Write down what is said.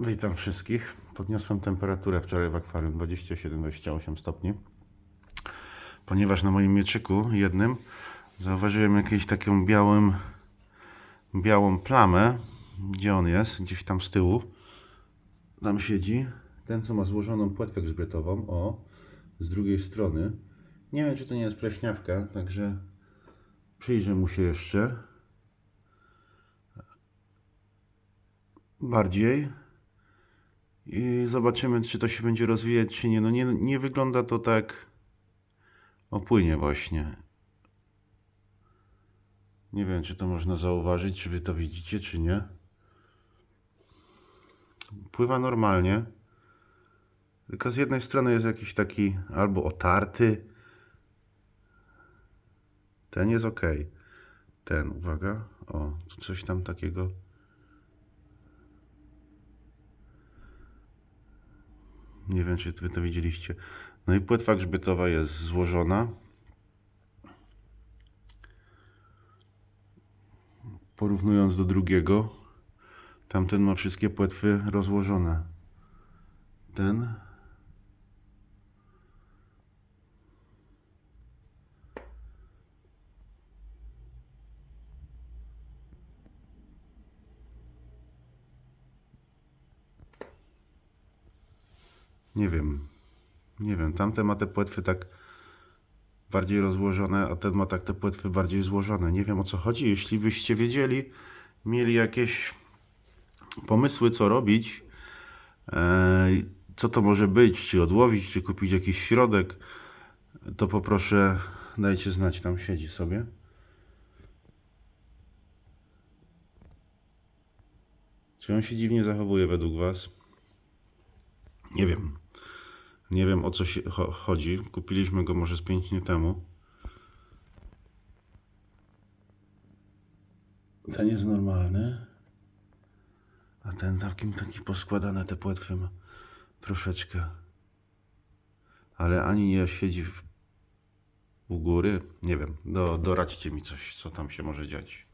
Witam wszystkich. Podniosłem temperaturę wczoraj w akwarium 27-28 stopni. Ponieważ na moim mieczyku jednym zauważyłem jakąś taką białą, białą plamę. Gdzie on jest? Gdzieś tam z tyłu. Tam siedzi. Ten, co ma złożoną płetwę grzbietową. O, z drugiej strony. Nie wiem, czy to nie jest pleśniawka, także przyjrzę mu się jeszcze. Bardziej. I zobaczymy, czy to się będzie rozwijać, czy nie. No nie, nie wygląda to tak opłynie właśnie. Nie wiem, czy to można zauważyć, czy wy to widzicie, czy nie. Pływa normalnie. Tylko z jednej strony jest jakiś taki albo otarty. Ten jest ok. Ten, uwaga. O, tu coś tam takiego. Nie wiem, czy wy to widzieliście. No i płetwa grzbietowa jest złożona. Porównując do drugiego, tamten ma wszystkie płetwy rozłożone. Ten. Nie wiem. Nie wiem. Tamten ma te płetwy tak bardziej rozłożone, a ten ma tak te płetwy bardziej złożone. Nie wiem o co chodzi. Jeśli byście wiedzieli, mieli jakieś pomysły, co robić, e, co to może być, czy odłowić, czy kupić jakiś środek, to poproszę, dajcie znać, tam siedzi sobie. Czy on się dziwnie zachowuje według Was? Nie wiem. Nie wiem o co chodzi. Kupiliśmy go może z 5 dni temu. Ten jest normalny. A ten takim taki poskładane te płetwy ma troszeczkę. Ale ani nie siedzi w, u góry. Nie wiem. Do, doradźcie mi coś, co tam się może dziać.